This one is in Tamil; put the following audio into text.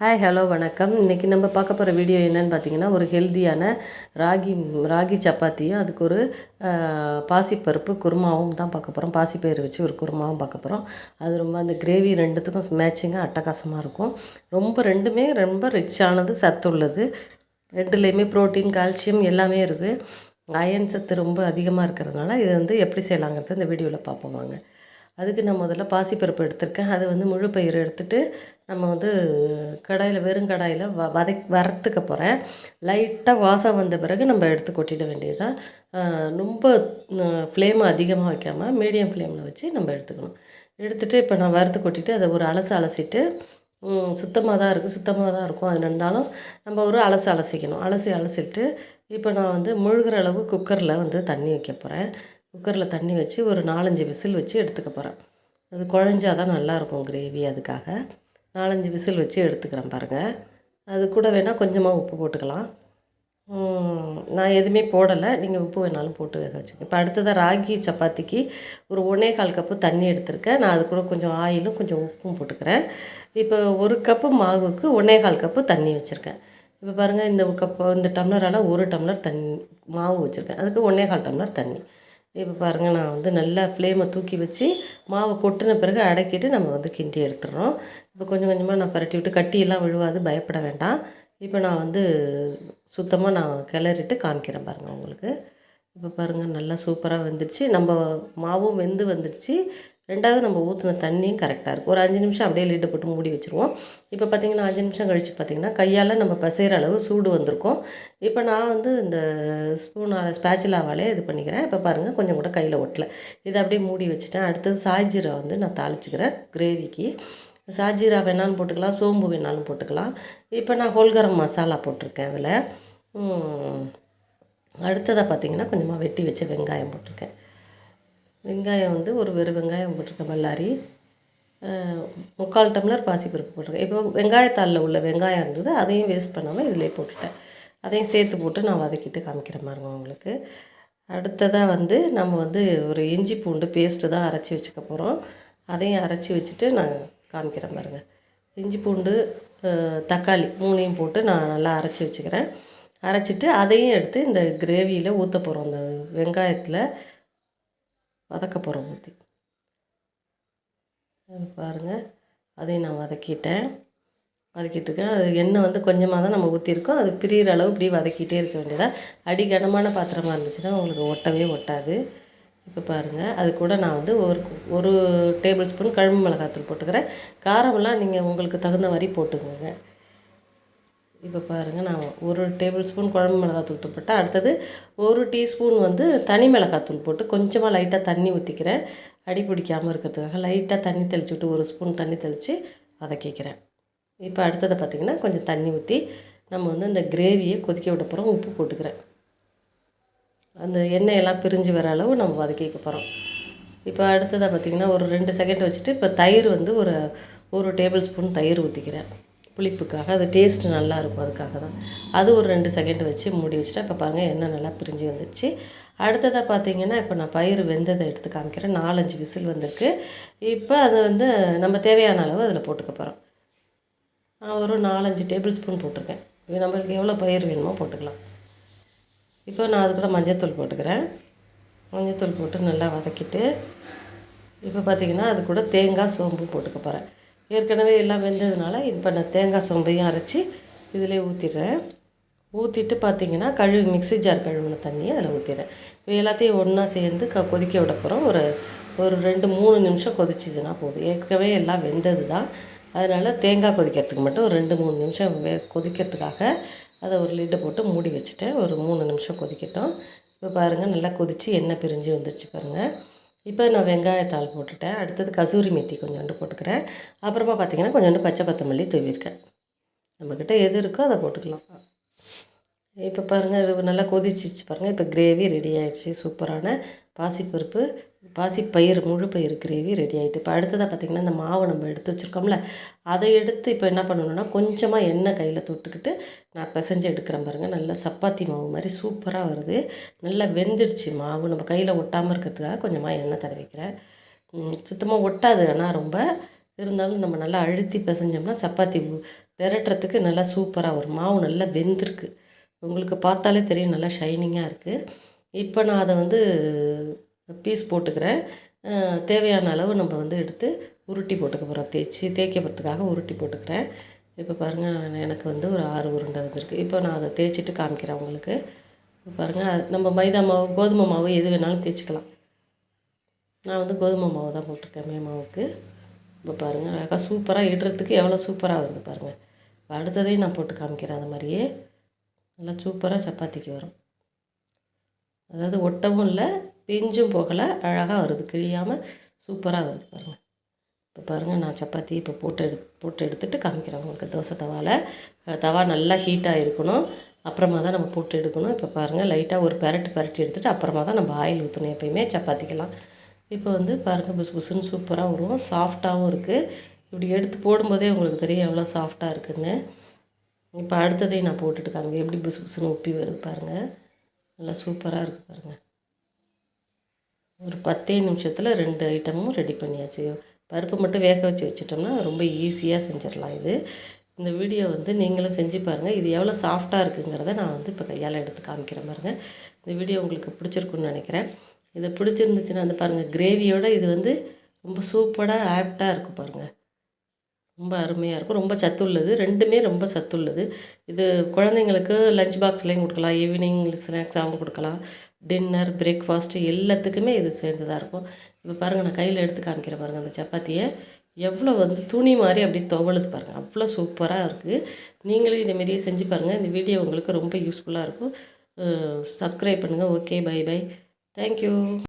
ஹாய் ஹலோ வணக்கம். இன்றைக்கி நம்ம பார்க்க போகிற வீடியோ என்னென்னு பார்த்தீங்கன்னா ஒரு ஹெல்த்தியான ராகி ராகி சப்பாத்தியும் அதுக்கு ஒரு பாசிப்பருப்பு குருமாவும் தான் பார்க்க போகிறோம் பாசிப்பயிறு வச்சு ஒரு குருமாவும் பார்க்க போகிறோம் அது ரொம்ப அந்த கிரேவி ரெண்டுத்துக்கும் மேட்சிங்காக அட்டகாசமாக இருக்கும். ரொம்ப ரெண்டுமே ரொம்ப ரிச்சானது சத்து உள்ளது. ரெண்டுலேயுமே ப்ரோட்டீன் கால்சியம் எல்லாமே இருக்குது. அயன் சத்து ரொம்ப அதிகமாக இருக்கிறதுனால இது வந்து எப்படி செய்யலாங்கிறத இந்த வீடியோவில் பார்ப்போம் வாங்க. அதுக்கு நான் முதல்ல பாசிப்பருப்பு எடுத்திருக்கேன். அது வந்து முழு பயிர் எடுத்துட்டு நம்ம வந்து கடாயில் வெறும் கடாயில் வ வதை வறுத்துக்க போகிறேன் லைட்டாக வாசம் வந்த பிறகு நம்ம எடுத்து கொட்டிட வேண்டியதுதான். ரொம்ப ஃப்ளேமை அதிகமாக வைக்காமல் மீடியம் ஃப்ளேமில் வச்சு நம்ம எடுத்துக்கணும். எடுத்துகிட்டு இப்போ நான் வறுத்து கொட்டிட்டு அதை ஒரு அலசு அலசிட்டு சுத்தமாக தான் இருக்குது சுத்தமாக தான் இருக்கும். அது இருந்தாலும் நம்ம ஒரு அலசு அலசிக்கணும். அலசி அலசிட்டு இப்போ நான் வந்து முழுகிற அளவு குக்கரில் வந்து தண்ணி வைக்க போகிறேன் குக்கரில் தண்ணி வச்சு ஒரு நாலஞ்சு விசில் வச்சு எடுத்துக்க போகிறேன். அது குழஞ்சாதான் நல்லாயிருக்கும் கிரேவி அதுக்காக. நாலஞ்சு விசில் வச்சு எடுத்துக்கிறேன் பாருங்கள் அது கூட வேணால் கொஞ்சமாக உப்பு போட்டுக்கலாம். நான் எதுவுமே போடலை. நீங்கள் உப்பு வேணாலும் போட்டு வேக வச்சுக்கோங்க. இப்போ அடுத்ததாக ராகி சப்பாத்திக்கு ஒரு ஒன்றே கால் கப்பு தண்ணி எடுத்திருக்கேன். நான் அது கூட கொஞ்சம் ஆயிலும் கொஞ்சம் உப்பும் போட்டுக்கிறேன். இப்போ ஒரு கப்பு மாவுக்கு ஒன்றே கால் கப்பு தண்ணி வச்சுருக்கேன். இப்போ பாருங்கள் இந்த கப்பு இந்த டம்ளரால் ஒரு டம்ளர் தண்ணி மாவு வச்சுருக்கேன். அதுக்கு ஒன்றே கால் டம்ளர் தண்ணி. இப்போ பாருங்கள் நான் வந்து நல்லா ஃப்ளேமை தூக்கி வச்சு மாவை கொட்டின பிறகு அடக்கிட்டு நம்ம வந்து கிண்டி எடுத்துடுறோம். இப்போ கொஞ்சம் கொஞ்சமாக நான் பரட்டி விட்டு கட்டியெல்லாம் விழுவாது பயப்பட வேண்டாம். இப்போ நான் வந்து சுத்தமாக நான் கிளறிட்டு காமிக்கிறேன் பாருங்கள் உங்களுக்கு. இப்போ பாருங்கள் நல்லா சூப்பராக வெந்துடுச்சு. நம்ம மாவும் வெந்து வந்துடுச்சு. ரெண்டாவது நம்ம ஊற்றின தண்ணியும் கரெக்டாக இருக்கும் ஒரு அஞ்சு நிமிஷம் அப்படியே லிட்டு போட்டு மூடி வச்சுருவோம். இப்போ பார்த்திங்கன்னா அஞ்சு நிமிஷம் கழித்து பார்த்திங்கன்னா கையால் நம்ம பசைகிற அளவு சூடு வந்திருக்கும். இப்போ நான் வந்து இந்த ஸ்பூனால் ஸ்பேச்சிலாவாலே இது பண்ணிக்கிறேன். இப்போ பாருங்கள் கொஞ்சம் கூட கையில் ஒட்டலை. இதை அப்படியே மூடி வச்சுட்டேன். அடுத்தது சாய்ஜீரா வந்து நான் தாளிச்சிக்கிறேன் கிரேவிக்கு சாஜீரா வேணாலும் போட்டுக்கலாம் சோம்பு வேணாலும் போட்டுக்கலாம். இப்போ நான் ஹோல்கரம் மசாலா போட்டிருக்கேன் அதில். அடுத்ததாக பார்த்தீங்கன்னா கொஞ்சமாக வெட்டி வச்ச வெங்காயம் போட்டிருக்கேன். வெங்காயம் வந்து ஒரு வெறும் வெங்காயம் போட்டிருக்கேன் பல்லாரி முக்கால் டம்ளர் பாசிப்பருப்பு போட்டிருக்கேன். இப்போ வெங்காயத்தாளில் உள்ள வெங்காயம் இருந்தது அதையும் வேஸ்ட் பண்ணாமல் இதிலே போட்டுட்டேன். அதையும் சேர்த்து போட்டு நான் வதக்கிட்டு காமிக்கிறேன் பாருங்க உங்களுக்கு. அடுத்ததாக வந்து நம்ம வந்து ஒரு இஞ்சி பூண்டு பேஸ்ட்டு தான் அரைச்சி வச்சுக்க போகிறோம் அதையும் அரைச்சி வச்சுட்டு நான் காமிக்கிற பாருங்க. இஞ்சி பூண்டு தக்காளி மூணையும் போட்டு நான் நல்லா அரைச்சி வச்சுக்கிறேன். அரைச்சிட்டு அதையும் எடுத்து இந்த கிரேவியில் ஊற்ற போகிறோம் அந்த வெங்காயத்தில் வதக்க போகிறோம் ஊற்றி பாருங்கள் அதையும் நான் வதக்கிட்டேன். வதக்கிட்டு இருக்கேன் அது எண்ணெய் வந்து கொஞ்சமாக தான் நம்ம ஊற்றிருக்கோம் அது பிரியிற அளவு இப்படி வதக்கிட்டே இருக்க வேண்டியதாக அடி கனமான பாத்திரமாக இருந்துச்சுன்னா உங்களுக்கு ஒட்டவே ஒட்டாது. இப்போ பாருங்கள் அது கூட நான் வந்து ஒரு ஒரு டேபிள் ஸ்பூன் கழும்பு மிளகாத்தூள் போட்டுக்கிறேன். காரமெல்லாம் நீங்கள் உங்களுக்கு தகுந்த மாதிரி போட்டுக்கோங்க. இப்போ பாருங்கள் நான் ஒரு டேபிள் ஸ்பூன் குழம்பு மிளகாத்தூள் போட்டேன் அடுத்தது ஒரு டீஸ்பூன் வந்து தனி மிளகாத்தூள் போட்டு கொஞ்சமாக லைட்டாக தண்ணி ஊற்றிக்கிறேன் அடி பிடிக்காமல் இருக்கிறதுக்காக லைட்டாக தண்ணி தெளிச்சு விட்டு ஒரு ஸ்பூன் தண்ணி தெளித்து வதக்கிக்கிறேன் இப்போ அடுத்ததை பார்த்திங்கன்னா கொஞ்சம் தண்ணி ஊற்றி நம்ம வந்து இந்த கிரேவியை கொதிக்க விட போகிறோம் உப்பு போட்டுக்கிறேன். அந்த எண்ணெயெல்லாம் பிரிஞ்சு வர அளவு நம்ம வதக்கிக்க போகிறோம் இப்போ அடுத்ததாக பார்த்திங்கன்னா ஒரு ரெண்டு செகண்ட் வச்சுட்டு இப்போ தயிர் வந்து ஒரு ஒரு டேபிள் ஸ்பூன் தயிர் ஊற்றிக்கிறேன் புளிப்புக்காக. அது டேஸ்ட்டு நல்லா இருக்கும் அதுக்காக தான். அது ஒரு ரெண்டு செகண்ட் வச்சு மூடி வச்சுட்டா இப்போ பாருங்கள் எண்ணெய் நல்லா பிரிஞ்சு வந்துடுச்சு. அடுத்ததாக பார்த்தீங்கன்னா இப்போ நான் பயிர் வெந்ததை எடுத்து காமிக்கிறேன். நாலஞ்சு விசில் வந்திருக்கு. இப்போ அது வந்து நம்ம தேவையான அளவு அதில் போட்டுக்க போகிறோம் நான் ஒரு நாலஞ்சு டேபிள் ஸ்பூன் போட்டிருக்கேன். நம்மளுக்கு எவ்வளோ பயிர் வேணுமோ போட்டுக்கலாம். இப்போ நான் அது கூட மஞ்சத்தூள் போட்டுக்கிறேன். மஞ்சத்தூள் போட்டு நல்லா வதக்கிட்டு இப்போ பார்த்தீங்கன்னா அது கூட தேங்காய் சோம்பு போட்டுக்க போகிறேன் ஏற்கனவே எல்லாம் வெந்ததுனால இப்போ நான் தேங்காய் சோம்பையும் அரைச்சி இதிலே ஊற்றிடுறேன் ஊற்றிட்டு பார்த்தீங்கன்னா கழுவி மிக்ஸி ஜார் கழுவின தண்ணியை அதில் ஊற்றிடுறேன் இப்போ எல்லாத்தையும் ஒன்றா சேர்ந்து க கொதிக்க விட போகிறோம் ஒரு ஒரு ரெண்டு மூணு நிமிஷம் கொதிச்சிச்சுன்னா போதும். ஏற்கனவே எல்லாம் வெந்தது தான். அதனால் தேங்காய் கொதிக்கிறதுக்கு மட்டும் ஒரு ரெண்டு மூணு நிமிஷம் வே கொதிக்கிறதுக்காக அதை ஒரு லிட்டு போட்டு மூடி வச்சுட்டேன். ஒரு மூணு நிமிஷம் கொதிக்கட்டும். இப்போ பாருங்கள் நல்லா கொதித்து எண்ணெய் பிரிஞ்சு வந்துடுச்சு பாருங்கள் இப்போ நான் வெங்காயத்தாள் போட்டுட்டேன். அடுத்தது கசூரி மெத்தி கொஞ்சோண்டு போட்டுக்கிறேன். அப்புறமா பார்த்தீங்கன்னா கொஞ்சோண்டு பச்சை கொத்தமல்லி தூவிருக்கேன் நம்மக்கிட்ட எது இருக்கோ அதை போட்டுக்கலாம். இப்போ பாருங்கள் இது நல்லா கொதிச்சிச்சு பாருங்கள் இப்போ கிரேவி ரெடி ஆகிடுச்சி சூப்பரான பாசிப்பருப்பு பாசிப்பயிர் முழு பயிர் கிரேவி ரெடி ஆகிட்டு இப்போ அடுத்ததாக பார்த்திங்கன்னா இந்த மாவை நம்ம எடுத்து வச்சுருக்கோம்ல அதை எடுத்து இப்போ என்ன பண்ணணும்னா கொஞ்சமாக எண்ணெய் கையில் தொட்டுக்கிட்டு நான் பிசைஞ்சு எடுக்கிறேன் பாருங்கள் நல்லா சப்பாத்தி மாவு மாதிரி சூப்பராக வருது. நல்லா வெந்துடுச்சு மாவு நம்ம கையில் ஒட்டாமல் இருக்கிறதுக்காக கொஞ்சமாக எண்ணெய் தடவிக்கிறேன் சுத்தமாக ஒட்டாது ஆனால் ரொம்ப. இருந்தாலும் நம்ம நல்லா அழுத்தி பிசைஞ்சோம்னா சப்பாத்தி திரட்டுறதுக்கு நல்லா சூப்பராக வரும். மாவு நல்லா வெந்திருக்கு. உங்களுக்கு பார்த்தாலே தெரியும் நல்லா ஷைனிங்காக இருக்குது இப்போ நான் அதை வந்து பீஸ் போட்டுக்கிறேன். தேவையான அளவு நம்ம வந்து எடுத்து உருட்டி போட்டுக்க போகிறோம் தேய்ச்சி தேய்க்க போகிறதுக்காக உருட்டி போட்டுக்கிறேன். இப்போ பாருங்கள் எனக்கு வந்து ஒரு ஆறு உருண்டை வந்திருக்கு. இப்போ நான் அதை தேய்ச்சிட்டு காமிக்கிறேன் உங்களுக்கு. இப்போ பாருங்கள் நம்ம மைதா மாவு கோதுமை மாவு எது வேணாலும் தேய்ச்சிக்கலாம். நான் வந்து கோதுமை மாவு தான் போட்டிருக்கேன் மே மாவுக்கு. இப்போ பாருங்கள் அழகாக சூப்பராக இடுறதுக்கு எவ்வளோ சூப்பராக வருது பாருங்கள் இப்போ அடுத்ததையும் நான் போட்டு காமிக்கிறேன் அது மாதிரியே. நல்லா சூப்பராக சப்பாத்திக்கு வரும். அதாவது ஒட்டவும் இல்லை பிஞ்சும் போகலை அழகாக வருது. கிழியாமல் சூப்பராக வருது பாருங்கள் இப்போ பாருங்கள் நான் சப்பாத்தி இப்போ போட்டு எடு போட்டு எடுத்துகிட்டு காமிக்கிறேன் உங்களுக்கு. தோசை தவாவில் தவா நல்லா ஹீட்டாக இருக்கணும். அப்புறமா தான் நம்ம போட்டு எடுக்கணும். இப்போ பாருங்கள் லைட்டாக ஒரு பெரட்டு பெரட்டி எடுத்துகிட்டு அப்புறமா தான் நம்ம ஆயில் ஊற்றணும் எப்பயுமே சப்பாத்திக்கெல்லாம். இப்போ வந்து பாருங்கள் புசு புசுன்னு சூப்பராக வரும். சாஃப்டாகவும் இருக்குது இப்படி எடுத்து போடும்போதே உங்களுக்கு தெரியும் எவ்வளோ சாஃப்டாக இருக்குன்னு. இப்போ அடுத்ததையும் நான் போட்டுட்டு காமிக்க எப்படி புசு புசுன்னு உப்பி வருது பாருங்கள் நல்லா சூப்பராக இருக்குது பாருங்கள் ஒரு பத்தே நிமிஷத்தில் ரெண்டு ஐட்டமும் ரெடி பண்ணியாச்சு. பருப்பு மட்டும் வேக வச்சு வச்சுட்டோம்னா ரொம்ப ஈஸியாக செஞ்சிடலாம் இது. இந்த வீடியோ வந்து நீங்களும் செஞ்சு பாருங்கள் இது எவ்வளோ சாஃப்டாக இருக்குங்கிறத நான் வந்து இப்போ கையால் எடுத்து காமிக்கிறேன் பாருங்கள் இந்த வீடியோ உங்களுக்கு பிடிச்சிருக்குன்னு நினைக்கிறேன். இது பிடிச்சிருந்துச்சுன்னா அந்த பாருங்கள் கிரேவியோட இது வந்து ரொம்ப சூப்பராக ஆப்டாக இருக்கும் பாருங்கள் ரொம்ப அருமையாக இருக்கும். ரொம்ப சத்துள்ளது. ரெண்டுமே ரொம்ப சத்துள்ளது. இது குழந்தைங்களுக்கு லஞ்ச் பாக்ஸ்லேயும் கொடுக்கலாம். ஈவினிங் ஸ்நாக்ஸாகவும் கொடுக்கலாம். டின்னர் பிரேக்ஃபாஸ்ட்டு எல்லாத்துக்குமே இது சேர்ந்ததாக இருக்கும். இப்போ பாருங்கள் நான் கையில் எடுத்து காமிக்கிறேன் பாருங்கள் அந்த சப்பாத்தியை. எவ்வளோ வந்து துணி மாதிரி அப்படியே துவழுது பாருங்கள் அவ்வளோ சூப்பராக இருக்குது நீங்களும் இதேமாரியே செஞ்சு பாருங்கள் இந்த வீடியோ உங்களுக்கு ரொம்ப யூஸ்ஃபுல்லாக இருக்கும். சப்ஸ்கிரைப் பண்ணுங்கள் ஓகே பை பை தேங்க்யூ